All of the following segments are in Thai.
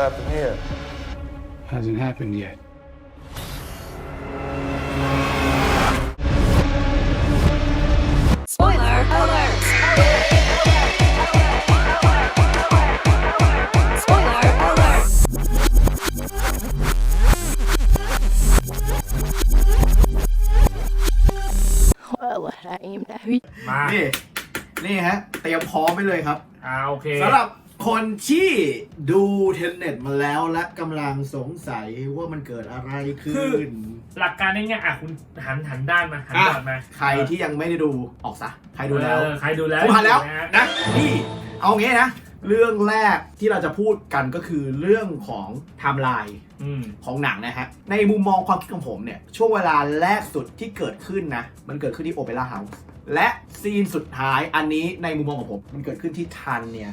happen here? Hasn't happened yet. Spoiler alert! Spoiler alert! อะไรนะพี่มา นี่ นี่ฮะ เตรียมพร้อมไปเลยครับ อ่าโอเค สำหรับ คนที่ดูเทนเน็ตมาแล้วและกำลังสงสัยว่ามันเกิดอะไรขึ้นหลักการง่ายๆอะคุณหันหันด้านมาหันอะก่อนมาใครที่ยังไม่ได้ดูออกซะ ใครดูแล้ว เออใครดูแล้วผมผ่านแล้วนะฮะนะ นี่เอางี้นะ เรื่องแรกที่เราจะพูดกันก็คือเรื่องของไทม์ไลน์อืม ของหนังนะฮะ ในมุมมองความคิดของผมเนี่ย ช่วงเวลาแรกสุดที่เกิดขึ้นนะ มันเกิดขึ้นที่โอเปร่าเฮาส์และซีนสุดท้ายอันนี้ในมุมมองของผม มันเกิดขึ้นที่ทันเนี่ย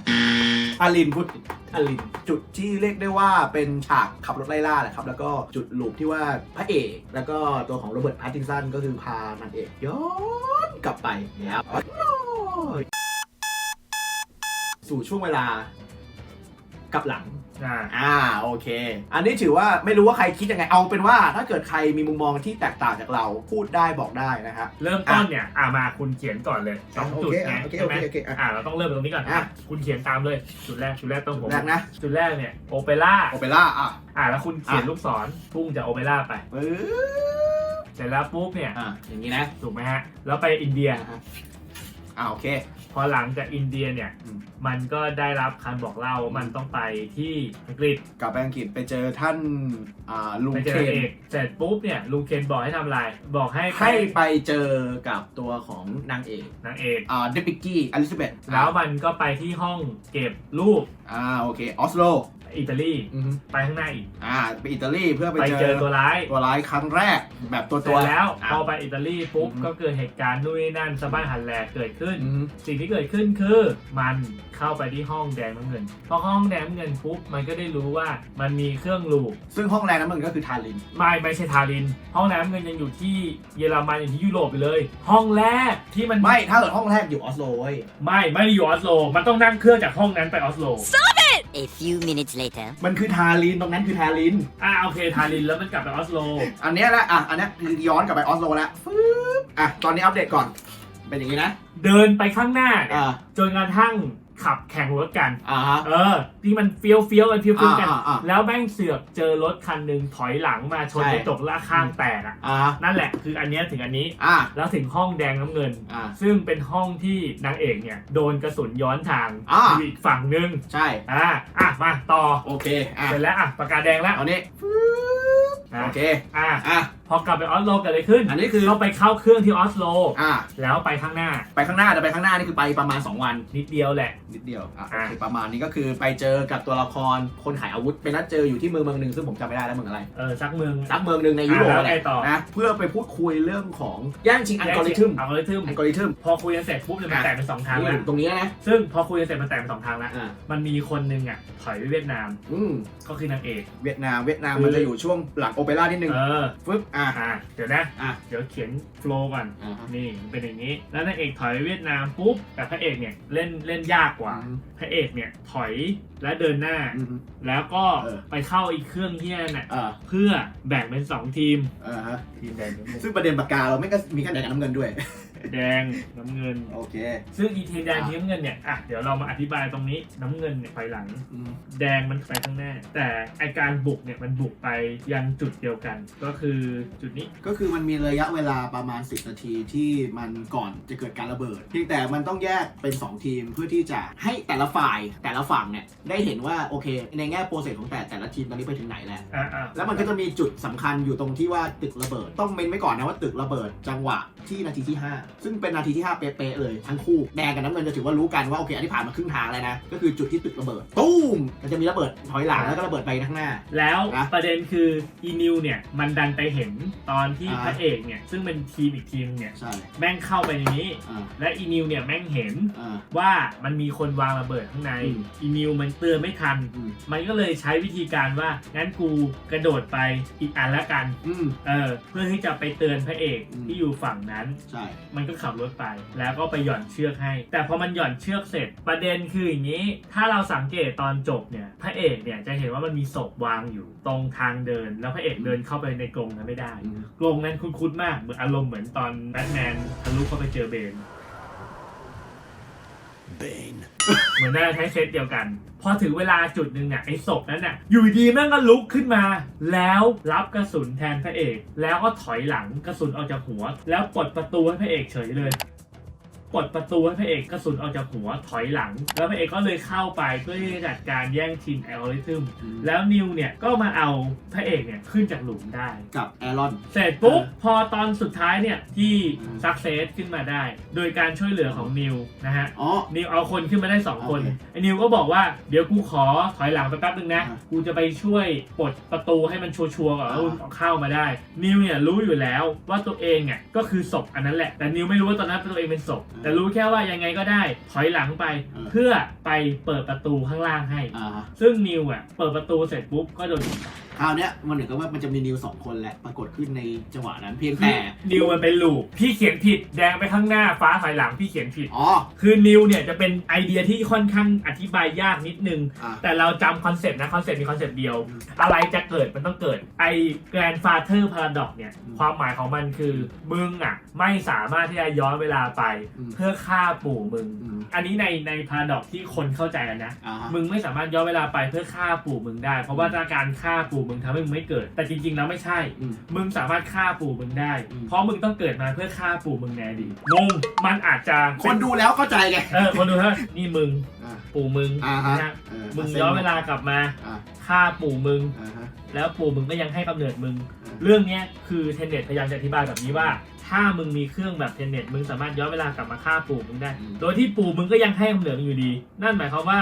อารินพูดผิดอาริน จุดที่เรียกได้ว่าเป็นฉากขับรถไล่ล่าแหละครับ แล้วก็จุดลูปที่ว่าพระเอก แล้วก็ตัวของโรเบิร์ตพาร์ตินสันก็คือพานางเอกย้อนกลับไปเนี่ยสู่ช่วงเวลา กลับหลัง อ่า อ่าโอเค อันนี้ถือว่าไม่รู้ว่าใครคิดยังไงเอาเป็นว่า ถ้าเกิดใครมีมุมมองที่แตกต่างจากเราพูดได้บอกได้นะฮะ เริ่มต้นเนี่ย อ่ามาคุณเขียนก่อนเลยสองโอจุดเคไงโอเคใช่ไหมโอเคโอเคอะ อ่า เราต้องเริ่มตรงนี้ก่อนอะ คุณเขียนตามเลย จุดแรก จุดแรกต้องผม แรกนะจุดแรกเนี่ย โอเปร่า โอเปร่าอะอ่า แล้วคุณเขียนอะลูกศรพุ่งจากโอเปร่าไป ปึ๊บเสร็จแล้วปุ๊บเนี่ย อะอย่างนี้นะ ถูกไหมฮะ แล้วไปอินเดีย อะฮะอ่าโอเค พอหลังจากอินเดียเนี่ย อืมมันก็ได้รับคำบอกเล่าว่ามันต้องไปที่อังกฤษกลับไปอังกฤษไปเจอท่านอ่าลุงไปเจเคนอเอกเสร็จปุ๊บเนี่ยลุงเคนบอกให้ทำอะไร บอกให้ให้ไปเจอกับตัวของนางเอกนางเอก อ่าเดปิกกี้อลิซาเบธแล้วมันก็ไปที่ห้องเก็บรูป อ่าโอเคออสโลอิตาลีอือฮึไปข้างหน้าอีก อ่าไปอิตาลีเพื่อไปไปเจเจออตัวร้ายตัวร้ายครั้งแรกแบบตัวเสตัร็วจแล้วอะพอไปอิตาลีปุ๊บอืมก็เกิดเหตุการณ์นู่นนี่นั่นสะบ้านหันแหลกเกิดขึ้น อืมสิ่งที่เกิดขึ้นคือมันเข้าไปที่ห้องแดงน้ำเงินพอเข้าห้องแดงน้ำเงินปุ๊บมันก็ได้รู้ว่ามันมีเครื่องลูก ซึ่งห้องแรงนั้นมันก็คือทาริน ไม่ไม่ใช่ทาริน ห้องน้ำเงินยังอยู่ที่เยอรมันอยู่ที่ยุโรปไปเลย ห้องแรกที่มันไม่ถ้าเกิดห้องแรกอยู่ออสโลเว้ย ไม่ไม่ได้อยู่ออสโล มันต้องนั่งเครื่องจากห้องนั้นไปออสโล A few minutes later. มันคือทารินตรงนั้นคือทาริน อ่าโอเคทารินแล้วมันกลับไปออสโล อันเนี้ยแหละอะอันเนี้ยคือย้อนกลับไปออสโลแล้วฟึ๊บอะตอนนี้อัปเดตก่อน เป็นอย่างนี้นะ เดินไปข้างหน้าเนี่ยอ่า จนกระทั่ง ขับแข่งรถกัน อ่าฮะ เออที่มันเฟี้ยวเฟี้ยวกันเฟี้ยวเฟี้ยวกัน อ่าอ่าอ่าแล้วแม่งเสือกเจอรถคันหนึ่งถอยหลังมาชนใช่ กระจกและข้างแตกอะ อ่านั่นแหละคืออันเนี้ยถึงอันนี้ อ่าแล้วถึงห้องแดงน้ำเงิน อ่า ซึ่งเป็นห้องที่นางเอกเนี่ยโดนกระสุนย้อนทางอ่าอยู่อีกฝั่งหนึงใช่ อ่าอะมาต่อโอเค อะเสร็จแล้วอะปากกาแดงแล้วเอานี้ฟึ๊บอะโอเค อะอะ พอกลับไปออสโลเกิดอะไรขึ้นอันนี้คือ เราไปเข้าเครื่องที่ออสโลอ่า แล้วไปข้างหน้า ไปข้างหน้าแต่ไปข้างหน้านี่คือไปประมาณ 2 วัน นิดเดียวแหละ นิดเดียวอะโออะเคประมาณนี้ก็คือไปเจอกับตัวละครคนขายอาวุธไปนัดเจออยู่ที่เมืองเมืองหนึ่งซึ่งผมจำไม่ได้แล้วเมืองอะไรเออสักเมือง สักเมืองหนึ่งในยุโรปอะแล้วไงแหละต่อ นะเพื่อไปพูดคุยเรื่องของแย่งชิงอัลกอริทึมอัลกอริทึมอัลกอริทึมพอคุยกันเสร็จปุ๊บเนี่ยมันอะแตกเป็นสองทางนี่แล้วอยู่ตรงนี้นะซึ่งพอคุยกันเสร็จมันแตกเป็นสองทางแล้วอ่ามันมีคนหนึงอะถอยไปเวียดนามอืมก็คือนางเอก เวียดนามเวียดนามคือมันจะอยู่ช่วงหลังโอเปร่านิดนึงเออ ฟึบอะอะเดี๋ยวนะ อะเดี๋ยวเขียนโฟล์ก่อน อ่าฮะ นี่มันเป็นอย่างนี้ แล้วนางเอกถอยเวียดนามปุ๊บ แต่พระเอกเนี่ยเล่นเล่นยากกว่าอืมพระเอกเนี่ยถอยและเดินหน้า อืม แล้วก็เออ ไปเข้าอีกเครื่องที่นั่นน่ะ อ่าเพื่อแบ่งเป็นสองทีม อ่าฮะ ทีมแดงน้ำเงินซึ่งประเด็นปากกาเราไม่ก็มีแค่แดงกับน้ำเงินด้วย แดงน้ำเงิน โอเค ซึ่งอีทีมแดงอะทีมน้ำเงินเนี่ยอะเดี๋ยวเรามาอธิบายตรงนี้น้ำเงินเนี่ยไปหลัง อืม แดงมันไปข้างหน้า แต่ไอการบุกเนี่ยมันบุกไปยังจุดเดียวกัน ก็คือจุดนี้ ก็คือมันมีระยะเวลาประมาณ 10 นาทีที่มันก่อนจะเกิดการระเบิด เพียงแต่มันต้องแยกเป็น 2 ทีมเพื่อที่จะให้แต่ละฝ่ายแต่ละฝั่งเนี่ยได้เห็นว่าโอเค ในแง่โปรเซสของแต่แต่ละทีมตอนนี้ไปถึงไหนแล้ว อะอะแล้วมันก็จะมีจุดสำคัญอยู่ตรงที่ว่าตึกระเบิด ต้องเมนไว้ก่อนนะว่าตึกระเบิดจังหวะที่นาทีที่5ซึ่งเป็นนาทีที่ 5 เป๊ะๆเลยทั้งคู่แดงกับน้ำเงินจะถือว่ารู้กันว่าโอเคอันนี้ผ่านมาครึ่งทางแล้วนะ ก็คือจุดที่ตึกระเบิดตุ้มมันจะมีระเบิดถอยหลังแล้วก็ระเบิดไปข้างหน้า แล้วนะประเด็นคืออีนิวเนี่ยมันดันไปเห็นตอนที่อ่าพระเอกเนี่ยซึ่งเป็นทีมอีกทีมเนี่ยใช่แม่งเข้าไปในนี้อ่าและอีนิวเนี่ยแม่งเห็นอ่าว่ามันมีคนวางระเบิดข้างในอืมอีนิวมันเตือนไม่ทันอืมมันก็เลยใช้วิธีการว่างั้นกูกระโดดไปอีกอันละกันอืมเออเพื่อที่จะไปเตือนพระเอกอืมที่อยู่ฝั่งนั้นใช่มันก็ขับรถไป แล้วก็ไปหย่อนเชือกให้ แต่พอมันหย่อนเชือกเสร็จประเด็นคืออย่างนี้ ถ้าเราสังเกตตอนจบเนี่ยพระเอกเนี่ยจะเห็นว่ามันมีศพวางอยู่ตรงทางเดิน แล้วพระเอกเดินเข้าไปในกรงนั้นไม่ได้อืมกรงนั้นคุ้นๆมากเหมือนอารมณ์เหมือนตอนแบทแมนทะลุเข้าไปเจอเบน เหมือนได้ใช้เซตเดียวกัน พอถึงเวลาจุดหนึ่งเนี่ยไอ้ศพนั้นน่ะอยู่ดีแม่งก็ลุกขึ้นมา แล้วรับกระสุนแทนพระเอก แล้วก็ถอยหลังกระสุนออกจากหัว แล้วปลดประตูให้พระเอกเฉยเลย ปลดประตูให้พระเอกกระสุนออกจากหัวถอยหลัง แล้วพระเอกก็เลยเข้าไปเพื่อที่จะจัดการแย่งชิงแอลกอริทึมอืม แล้วนิวเนี่ยก็มาเอาพระเอกเนี่ยขึ้นจากหลุมได้ กับแอรอน เสร็จปุ๊บเออพอตอนสุดท้ายเนี่ย ที่อืมสักเซสขึ้นมาได้ โดยการช่วยเหลือของนิวนะฮะ อ๋อ นิวเอาคนขึ้นมาได้ 2 คนโอเคไอ้นิวก็บอกว่าเดี๋ยวกูขอถอยหลังไปแป๊บนึงนะ อ่ากูจะไปช่วยปลดประตูให้มันชัวร์ๆก่อนแล้วอ่า มึงเข้ามาได้ นิวเนี่ยรู้อยู่แล้วว่าตัวเองเนี่ยก็คือศพอันนั้นแหละ แต่นิวไม่รู้ว่าตอนนั้นตัวเองเป็นศพแต่รู้แค่ว่ายังไงก็ได้ถอยหลังไปเพื่อไปเปิดประตูข้างล่างให้ อ่าฮะซึ่งนิวอะเปิดประตูเสร็จปุ๊บก็โดนยิง คราวเนี้ยมันเหมือนกับว่ามันจะมีนิวสองคนแหละปรากฏขึ้นในจังหวะนั้นเพียงแต่นิวมันเป็นลูกพี่เขียนผิดแดงไปข้างหน้าฟ้าถอยหลังพี่เขียนผิด อ๋อ คือนิวเนี่ยจะเป็นไอเดียที่ค่อนข้างอธิบายยากนิดนึง อะ แต่เราจำคอนเซ็ปต์นะคอนเซ็ปต์มีคอนเซ็ปต์เดียวอืมอะไรจะเกิดมันต้องเกิดไอ grandfather paradox เนี่ย อืมความหมายของมันคือ มึงอะ ไม่สามารถที่จะย้อนเวลาไป อืม เพื่อฆ่าปู่มึง อืมอันนี้ในใน paradox ที่คนเข้าใจกันนะ อ่าฮะ มึงไม่สามารถย้อนเวลาไปเพื่อฆ่าปู่มึงได้ เพราะว่าถ้าการฆ่าปู่มึงทำให้มึงไม่เกิด แต่จริง ๆ แล้วไม่ใช่อืมมึงสามารถฆ่าปู่มึงได้อืมเพราะมึงต้องเกิดมาเพื่อฆ่าปู่มึงแน่ดีงงมันอาจจะคนดูแล้วเข้าใจไงเออคนดูเถอะนี่มึงอ่าปู่มึงอ่าฮะนะเออมึงย้อนเวลากลับมาอ่าฆ่าปู่มึงอ่าฮะแล้วปู่มึงก็ยังให้กำเนิดมึงอืมเรื่องเนี้ยคือเทนเน็ตพยายามจะอธิบายแบบนี้ว่า ถ้ามึงมีเครื่องแบบเทนเน็ตมึงสามารถย้อนเวลากลับมาฆ่าปู่มึงได้โดยที่ปู่มึงก็ยังให้กำเนิดมึงอยู่ดี นั่นหมายความว่า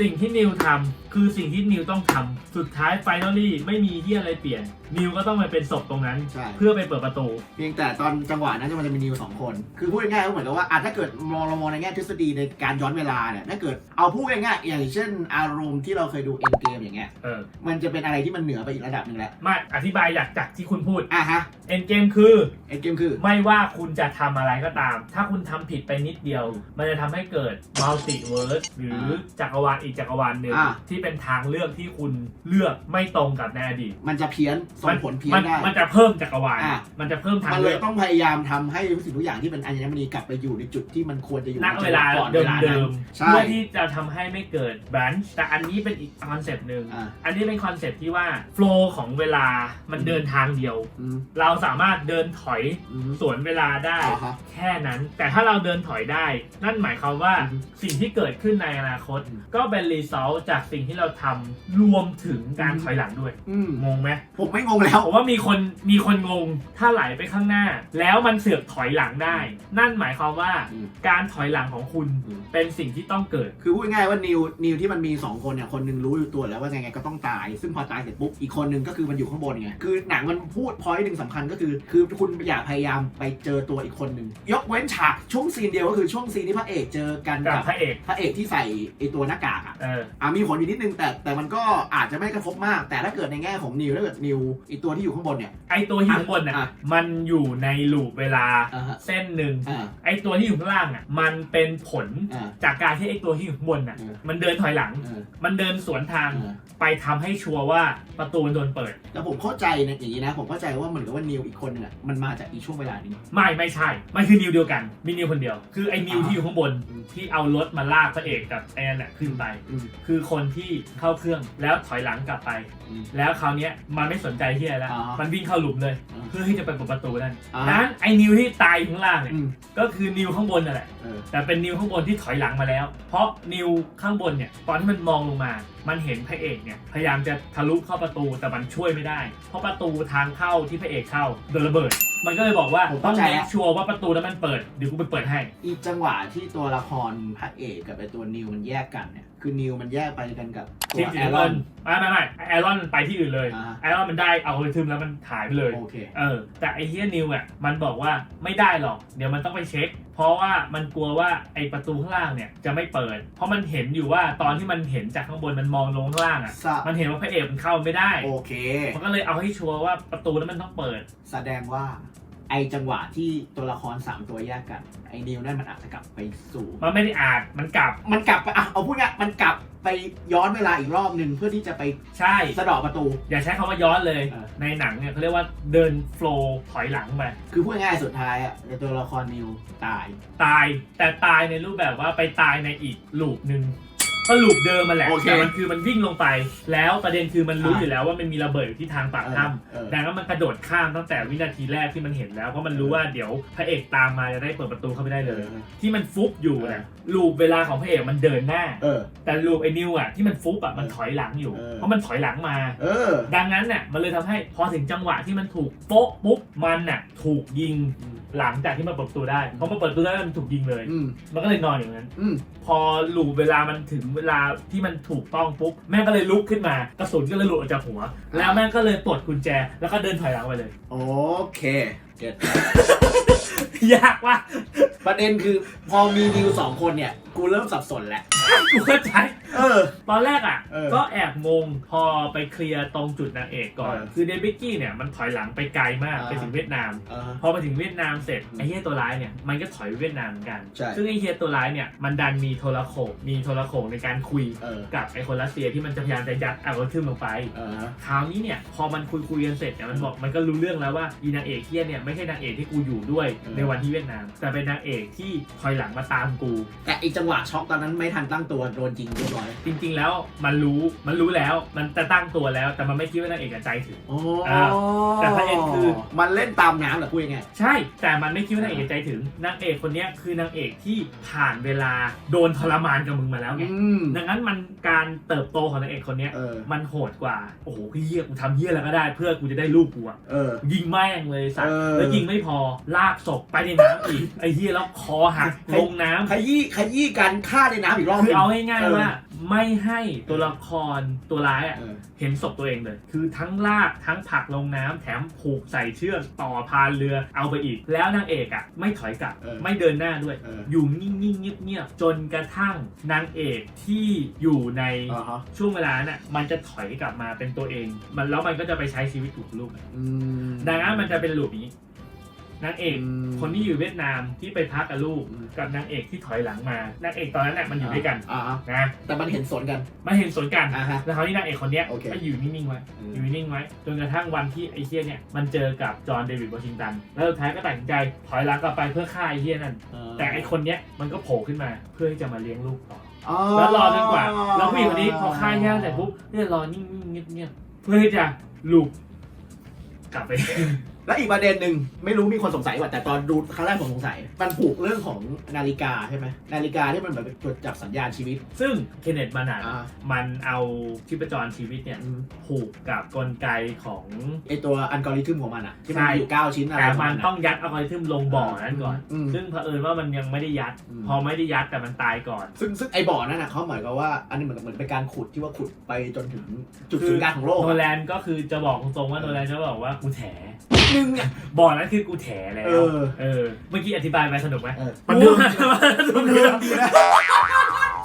สิ่งที่นิวทำคือสิ่งที่นิวต้องทำสุดท้ายไฟนอลี่ไม่มีที่อะไรเปลี่ยน นิวก็ต้องไปเป็นศพตรงนั้น ใช่ เพื่อไปเปิดประตู เพียงแต่ตอนจังหวะนั้นมันจะมีนิวสองคน คือพูดง่ายๆก็เหมือนกับว่าอะถ้าเกิดมองเรามองในแง่ทฤษฎีในการย้อนเวลาเนี่ยถ้าเกิดเอาพูดง่ายๆอย่างเช่นอารมณ์ที่เราเคยดูเอ็นเกมอย่างเงี้ย เออมันจะเป็นอะไรที่มันเหนือไปอีกระดับหนึ่งแล้ว ไม่อธิบายจากจากที่คุณพูดอะฮะเอ็นเกมคือ เอ็นเกมคือไม่ว่าคุณจะทำอะไรก็ตาม ถ้าคุณทำผิดไปนิดเดียว มันจะทำให้เกิดมัลติเวิร์สหรือจักรวาลอีกจักรวาลหนึ่งอ่า ที่เป็นทางเลือกที่คุณเลือกไม่ตรงกับในอดีตมันจะเพี้ยนส่งผลเพี้ยมันได้ มันจะเพิ่มจักรวาลอ่ามันจะเพิ่มทางมันเลเลืยอกต้องพยายามทำให้ทุกสิ่งทุกอย่างที่เป็นอัญมณีกลับไปอยู่ในจุดที่มันควรจะอยู่ณเวลาก่อนเดิเวมลาเดินั้นมใช่ เพื่อที่จะทำให้ไม่เกิดบรันช์แต่อันนี้เป็นอีกคอนเซปต์หนึ่ง อ่าอันนี้เป็นคอนเซปต์ที่ว่าโฟล์ของเวลามันเดินทางเดียว อืมเราสามารถเดินถอยอืมสวนเวลาได้อ่าฮะ แค่นั้น แต่ถ้าเราเดินถอยได้ นั่นหมายความว่าอือฮึสิ่งที่เกิดขึ้นในอนาคต อืม ก็เป็นรีซอลจากสิ่งที่เราทำรวมถึงการอืมถอยหลังด้วยอืมงงไหมผมไม่งงแล้ว ผมว่ามีคนมีคนงงถ้าไหลไปข้างหน้า แล้วมันเสือกถอยหลังได้ นั่นหมายความว่าอืม การถอยหลังของคุณอืมเป็นสิ่งที่ต้องเกิด คือพูดง่ายๆว่านิวนิวที่มันมี 2 คนเนี่ยคนหนึงรู้อยู่ตัวแล้วว่าไงๆก็ต้องตาย ซึ่งพอตายเสร็จปุ๊บอีกคนหนึงก็คือมันอยู่ข้างบนไงคือหนังมันพูดพอยต์หนึ่งสำคัญก็คือ คือคุณอย่าพยายามไปเจอตัวอีกคนหนึ่งยกเว้นฉากช่วงซีนเดียวก็คือช่วงซีนที่พระเอกเจอกันกับกับพระเอก พระเอกที่ใส่ไอตัวหน้ากากอะเออ อะมีผลอยู่นิดนึงแต่แต่มันก็อาจจะไม่กระทบมาก แต่ถ้าเกิดในแง่ของนิวถ้าเกิดนิวอีตัวที่อยู่ข้างบนเนี่ย ไอตัวที่อยู่ข้างบนน่ะ อะ มันอยู่ในลูปเวลาอ่าฮะเส้นหนึ่ง อ่าไอตัวที่อยู่ข้างล่างอะ มันเป็นผลอ่า จากการที่ไอตัวที่อยู่ข้างบนอะ เออ มันเดินถอยหลัง เออมันเดินสวนทาง เออ ไปทำให้ชัวร์ว่าประตูโดนเปิด แล้วผมเข้าใจในอย่างนี้นะ ผมเข้าใจว่าเหมือนกับว่านิวอีกคนหนึงอะมันมาจากอีช่วงเวลานี้ ไม่ไม่ใช่ มันคือนิวเดียวกัน มีนิวคนเดียว คือไอ้นิวอ่าที่อยู่ข้างบนอืมที่เอารถมาลากพระเอกกับแอนน่ะขึ้นไป อืมคือคนที่เข้าเครื่องแล้วถอยหลังกลับไป อืม แล้วคราวเนี้ยมันไม่สนใจที่อะไรแล้ว อ่าฮะมันวิ่งเข้าหลุมเลย อ่า เพื่อที่จะไปเปิดประตูนั่นอ่านั้นไอ้นิวที่ตายอยู่ข้างล่างเนี่ยอืมก็คือนิวข้างบนนั่นแหละ เออแต่เป็นนิวข้างบนที่ถอยหลังมาแล้ว เพราะนิวข้างบนเนี่ยตอนที่มันมองลงมา มันเห็นพระเอกเนี่ยพยายามจะทะลุเข้าประประตูแต่มันช่วยไม่ได้ เพราะประตูทางเข้าที่พระเอกเข้าโดนระเบิด มันก็เลยบอกว่าผมต้อเข้างใจเมแล้ควชัวร์ว่าประตูนั้นมันเปิดเดี๋ยวกูไปเปิดให้ อีจังหวะที่ตัวละครพระเอกกับไอตัวนิวมันแยกกันเนี่ย คือนิวมันแยกไปกันกับตัทีวมสีแอรน้ำอเงินน ไม่ไม่ไม่แอรอนมันไปที่อื่นเลยอ่า แอรอนมันได้เอาเลยทึมแล้วมันหายไปเลย โอเค เออ แต่ไอ้เฮียนิวอะมันบอกว่าไม่ได้หรอก เดี๋ยวมันต้องไปเช็ค เพราะว่ามันกลัวว่าไอ้ประตูข้างล่างเนี่ยจะไม่เปิด เพราะมันเห็นอยู่ว่าตอนที่มันเห็นจากข้างบนมันมองลงข้างล่างอะ สะมันเห็นว่าพระเอกมันเข้าไม่ได้ โอเค มันก็เลยเอาให้ชัวร์ว่าประตูนั้นมันต้องเปิด แสดงว่าแไอจังหวะที่ตัวละคร3ตัวแยกกัน ไอนิวนั่นมันอาจจะกลับไปสู่ มันไม่ได้อาจมันกลับ มันกลับไปอะเอาพูดง่ายมันกลับไปย้อนเวลาอีกรอบหนึ่งเพื่อที่จะไปใช่ สะเดอกประตู อย่าใช้คำว่าย้อนเลย เออ ในหนังเนี่ยเขาเรียกว่าเดินโฟล์ถอยหลังไปคือพูดง่ายๆสุดท้ายอะในตัวละครนิวตาย ตายแต่ตายในรูปแบบว่าไปตายในอีกลูปหนึ่ง ก็ลูปเดิมมาแหละโอเคแต่มันคือมันวิ่งลงไป แล้วประเด็นคือมันรู้อ่าอยู่แล้วว่ามันมีระเบิดอยู่ที่ทางปากถ้เออำดังนั้นมันกระโดดข้ามตั้งแต่วินาทีแรกที่มันเห็นแล้วเพราะมันรู้ว่าเดี๋ยวพระเอกตามมาจะได้เปิดประตูเข้าไปได้เลยเออที่มันฟุบอยู่นะลูปเวลาของพระเอกมันเดินหน้า เออ แต่ลูปไอ้นิวอะที่มันฟุบอะมันถอยหลังอยู่ เออ เพราะมันถอยหลังมา เออ ดังนั้นเนี่ยมันเลยทำให้พอถึงจังหวะที่มันถูกโป๊ะปุ๊บมันน่ะถูกยิงอืม หลังจากที่มันเปิดประตูได้เพราะมันเปิดประตูได้มันถูกยิงเลย อืมมันก็เลยนอนอย่างนั้น อืมพอหลูปเวลามันถึงเวลาที่มันถูกต้องปุ๊บแม่งก็เลยลุกขึ้นมากระสุนก็เลยหลุดออกจากหัว แล้วแม่งก็เลยปลดกุญแจแล้วก็เดินถอยหลังไปเลย โอเคเก็ตยากว่ะประเด็นคือพอมีนิวสองคนเนี่ย กูเริ่มสับสนแล้ว กูเข้าใจ เออ ตอนแรกอะ เออก็แอบงงพอไปเคลียร์ตรงจุดนางเอกก่อน เออคือเดวิกกี้เนี่ยมันถอยหลังไปไกลมากอ่า ไปถึงเวียดนามเออพอไปถึงเวียดนามเสร็จอืมไอ้เฮียตัวร้ายเนี่ยมันก็ถอยไปเวียดนามเหมือนกัน ใช่ ซึ่งไอ้เฮียตัวร้ายเนี่ยมันดันมีโทรโขงมีโทรโขงในการคุยเออกับไอ้คนรัสเซียที่มันจะพยายามจะยัดอัลกอริทึมลงไปเออคราวนี้เนี่ยพอมันคุยคุยกันเสร็จเนี่ยมันบอกมันก็รู้เรื่องแล้วว่าอีนางเอกเฮียเนี่ยไม่ใช่นางเอกที่กูอยู่ด้วยเออในวันที่เวียดนาม แต่เป็นนางเอกที่ถอยหลังมาตามกู แต่อีกจังหวะช็อกตอนนั้นไม่ทันตั้งตัวโดนจริงเรียบร้อยจริง ๆ แล้วมันรู้มันรู้แล้ว มันจะตั้งตัวแล้ว แต่มันไม่คิดว่านางเอกจะใจถึง โอ้อ่าแต่ประเด็นคือ มันเล่นตามน้ำเหรอพูดยังไง ใช่ แต่มันไม่คิดว่านางเอกจะใจถึงนางเอกคนเนี้ยคือนางเอกที่ผ่านเวลาโดนทรมานกับมึงมาแล้วไงอืมดังนั้นมันการเติบโตของนางเอกคนเนี้ย เออ มันโหดกว่า โอ้โหเฮียกูทำเฮียอะไรก็ได้ เพื่อกูจะได้ลูกกูอะเออ ยิงแม่งเลยสัตว์เออ แล้วยิงไม่พอลากศพไปในน้ำอีกไอ้เฮียแล้วคอหักลงน้ำขยี้ขยี้กันฆ่าในน้ำอีกรอบหคือนึ่งเอาง่ายเออๆว่าไม่ให้ตัวละครตัวร้ายอะเออ เห็นศพตัวเองเลย คือทั้งลากทั้งผลักลงน้ำแถมผูกใส่เชือกต่อพานเรือเอาไปอีก แล้วนางเอกอะไม่ถอยกลับ เออ ไม่เดินหน้าด้วย เอออยู่นิ่งๆเงียบๆจนกระทั่งนางเอกที่อยู่ในอ่าฮะช่วงเวลานั้นน่ะมันจะถอยกลับมาเป็นตัวเอง มันแล้วมันก็จะไปใช้ชีวิตถูกลูก อืม ดังนั้นมันจะเป็นลูปนี้ นางเอกอืมคนที่อยู่เวียดนามที่ไปพักกับลูกอืมกับนางเอกที่ถอยหลังมานางเอกตอนนั้นน่ะมันอยู่ด้วยกันอ่าฮะนะแต่มันเห็นสวนกันมาเห็นสวนกันอ่าฮะแล้วคราวนี้นางเอกคนเนี้ยโอเคก็อยู่นิ่งๆไว้อืมอยู่นิ่งๆไว้จนกระทั่งวันที่ไอ้เฮียเนี่ยมันเจอกับจอห์นเดวิดวอชิงตันแล้วสุดท้ายก็ตัดสินใจถอยหลังกลับไปเพื่อฆ่าไอ้เฮียนั่นแต่ไอ้คนเนี้ยมันก็โผล่ขึ้นมาเพื่อที่จะมาเลี้ยงลูกต่ออ๋อแล้วรอจนกว่าแล้วผู้หญิงคนนี้พอฆ่าไอ้เฮียเสร็จปุ๊บเนี่ยรอนิ่งๆเงียบๆเพื่อที่จะลูกกลับไป แล้วอีกประเด็นหนึ่งไม่รู้มีคนสงสัยว่าแต่ตอนดูครั้งแรกผมสงสัย มันผูกเรื่องของนาฬิกาใช่ไหมนาฬิกาที่มันแบบเป็นตรวจจับสัญญาณชีวิต ซึ่งเคนเนตมานาอ่ามันเอาชีพจรชีวิตเนี่ยผูกกับกลไกของไอตัวอัลกอริทึมของมันอะที่มันใช่มีอยู่9ชิ้นอะไรแต่ประมัมาณนนั้นต้องยัดอัลกอริทึมลงบ่อนั้นก่อนอืมซึ่งเผอิญว่ามันยังไม่ได้ยัดอืมพอไม่ได้ยัดแต่มันตายก่อน ซึ่งซึ่งไอบ่อนั่นน่ะเขาหมายความว่าอันนี้เหมือนเหมือนเป็นการขุดที่ว่าขุดไปจนถึงจุดศูนย์กลางของโลกโนอะแลนก็คือจะบอกตรงๆว่าโนแลนจะบอกว่ากูแถ นึงอะบ่อนั้นคือกูแถแล้ว เออ เออ เมื่อกี้อธิบายไปสนุกไหมเออมันดูมันเรื่องดีนะ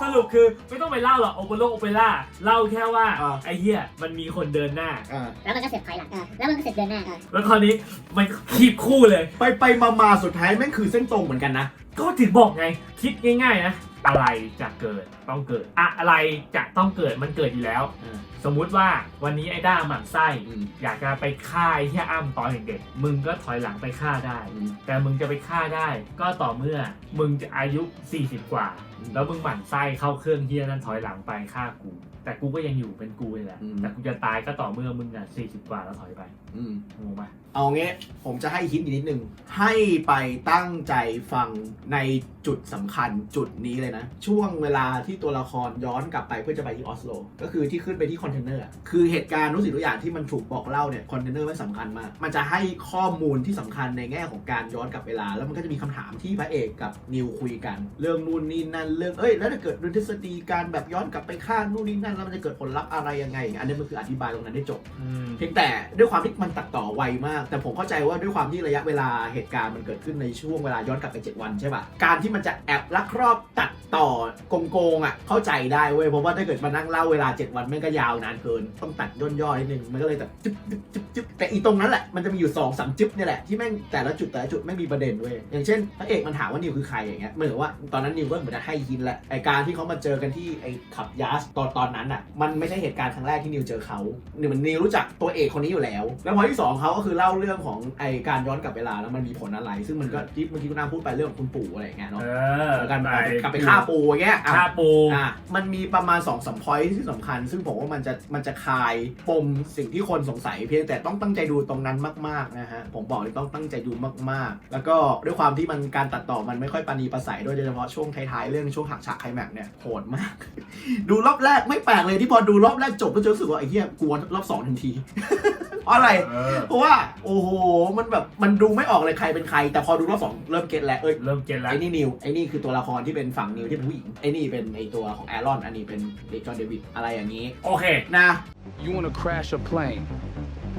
สรุปคือไม่ต้องไปเล่าหรอกโอเปโรโอเปร่าเล่าแค่ว่าอ่า ไอ้เหี้ยมันมีคนเดินหน้า อ่าแล้วมันก็เสร็จถอยหลังแล้วมันก็เสร็จเดินหน้า แล้วคราวนี้มันคีบคู่เลย ไปไปมามาสุดท้ายแม่งคือเส้นตรงเหมือนกันนะ ก็ถึงบอกไง คิดง่ายๆนะ อะไรจะเกิดต้องเกิดอะอะไรจะต้องเกิดมันเกิดอยู่แล้ว อืม สมมุติว่าวันนี้ไอ้ด้าหมั่นไส้อืม อยากจะไปฆ่าไอ้ที่อ้ำตอนเด็กๆมึงก็ถอยหลังไปฆ่าได้ อืม แต่มึงจะไปฆ่าได้ก็ต่อเมื่อมึงจะอายุ 40 กว่า อืม แล้วมึงหมั่นไส้เข้าเครื่องเฮียนั้นถอยหลังไปฆ่ากู แต่กูก็ยังอยู่เป็นกูนี่แหละอืม แต่กูจะตายก็ต่อเมื่อมึงอะ40กว่าแล้วถอยไปอืม งงปะเอางี้ผมจะให้ฮิตอีกนิดนึง ให้ไปตั้งใจฟังในจุดสำคัญจุดนี้เลยนะ ช่วงเวลาที่ตัวละครย้อนกลับไปเพื่อจะไปที่ออสโล ก็คือที่ขึ้นไปที่คอนเทนเนอร์อะคือเหตุการณ์รู้สิ่งทุกอย่างที่มันถูกบอกเล่าเนี่ยคอนเทนเนอร์มันสำคัญมาก มันจะให้ข้อมูลที่สำคัญในแง่ของการย้อนกลับเวลา แล้วมันก็จะมีคำถามที่พระเอกกับนิวคุยกัน เรื่องนู่นนี่นั่นเรื่องเอ้ยแล้วถ้าเกิดเรื่องทฤษฎีการแบบย้อนกลับไปฆ่านู่นนี่นั่นแล้วมันจะเกิดผลลัพธ์อะไรยังไงอย่างเงี้ยอันนี้มันคืออธิบายตรงนั้นได้จบ อืมเพียงแต่ด้วยความที่มันตัดต่อไวมาก แต่ผมเข้าใจว่าด้วยความที่ระยะเวลาเหตุการณ์มันเกิดขึ้นในช่วงเวลาย้อนกลับไป7วันใช่ป่ะ การที่มันจะแอบลักรอบตัดต่อโกงๆอะเข้าใจได้เว้ยเพราะว่าถ้าเกิดมานั่งเล่าเวลา 7 วันแม่งก็ยาวนานเกิน ต้องตัดย่นย่อนิดนึงมันก็เลยแบบจึ๊บจึ๊บจึ๊บจึ๊บแต่อีตรงนั้นแหละมันจะมีอยู่2อสามจึ๊บเนี่ยแหละที่แม่งแต่ละจุดแต่ละจุดไม่งมีประเด็นเว้ยอย่างเช่นพระเอกมันถามว่านิวคือใครอย่างเงี้ยเหมือนว่าตอนนั้นนิวก็เหมือนจะให้ฮินแหละไอการที่เขามาเจอกันที่ไอขับยาสตอนตอนนั้นอะมันไม่ใช่เหตุการณ์ครั้งแรกที่นิวเจอเขาเนี่ยมันนิวรู้จักตัวเอกคนนี้อยู่แล้ว แล้วพอที่สองเขาก็คือเล่าเรื่องของไอการย้อนกลับเวลาแล้วมันมีผลอะไร ซึ่งมันก็ที่เมื่อกี้คุณน้าพูดไปเรื่องของคุณปู่อะไรอย่างเงี้ยเอเนาะอแล้วกันกลับไปฆ่าปู่อย่างเงี้ยอะฆ่าปูอะมันมีประมาณ2องสามพอยที่สำคัญ ซึ่งผมว่ามันจะมันจะคลายปมสิ่งที่คนสงสัยเพียงแต่ต้องตั้งใจดูตรงนั้นมากๆนะฮะผมบอกเลยต้องตั้งใจดูมากๆ แล้วก็ด้วยความที่มันการตัดต่อมันไม่ค่อยปานีประสัยด้วยโดยเฉพาะช่วงท้ายๆเรื่องช่วงหักฉากไคลแม็กซ์เนี่ยโหดมาก ดูรอบแรกไม่แปลกเลยที่พอดูรอบแรกจบก็จะรู้สึกว่าไอ้เหี้ยกลัวรอบสองทันทีเพราะอะไร เออเพราะว่า โอ้โห มันแบบมันดูไม่ออกเลยใครเป็นใคร แต่พอดูรอบสองเริ่มเก็ตแล้วเอ้ยเริ่มเก็ตแล้วไอ้นี่นิวไอ้นี่คือตัวละครที่เป็นฝั่งนิวที่เป็นผู้หญิงไอ้นี่เป็นไอ้ตัวของแอรอนอันนี้เป็นเด็กจอห์นเดวิดอะไรอย่างนี้โอเค นะ You want to crash a plane,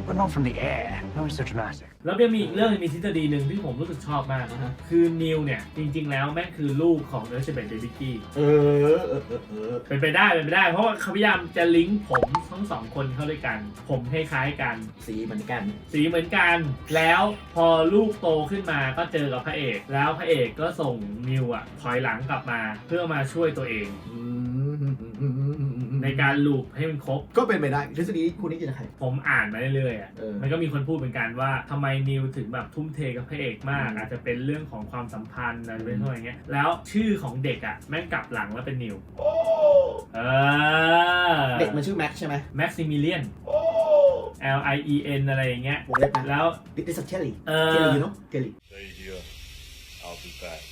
but not from the air. No, it's so dramatic. แล้วยังมีอีกเรื่องมีทฤษฎีหนึ่งที่ผมรู้สึกชอบมากนะฮะคือนิวเนี่ย จริง ๆ แล้วแม่งคือลูกของเนอร์เชเบตเดบิกี้เออเออเออเออเป็นไปได้เป็นไปได้ เพราะว่าเขาพยายามจะลิงก์ผมทั้งสองคนเข้าด้วยกัน ผมคล้ายๆกัน สีเหมือนกัน สีเหมือนกัน แล้วพอลูกโตขึ้นมาก็เจอกับพระเอก แล้วพระเอกก็ส่งนิวอะถอยหลังกลับมาเพื่อมาช่วยตัวเอง อืม ในการลูปให้มันครบ ก็เป็นไปได้ทฤษฎีคุณนี่จะใคร ผมอ่านมาเรื่อยๆอะเออ มันก็มีคนพูดเหมือนกันว่าทำไมนิวถึงแบบทุ่มเทกับพระเอกมากอาจจะเป็นเรื่องของความสัมพันธ์อะไรเป็นอะไรเงี้ยแล้วชื่อของเด็กอะแม่งกลับหลังแล้วเป็นนิวเออเด็กมันชื่อแม็กใช่ไหมแม็กซิมิเลียน L I E N อะไรอย่างเงี้ยวงเล็บนะแล้วดิสเชลลี่เอเจลอลี่เนาะเจลลี่ Stay here. I'll be back.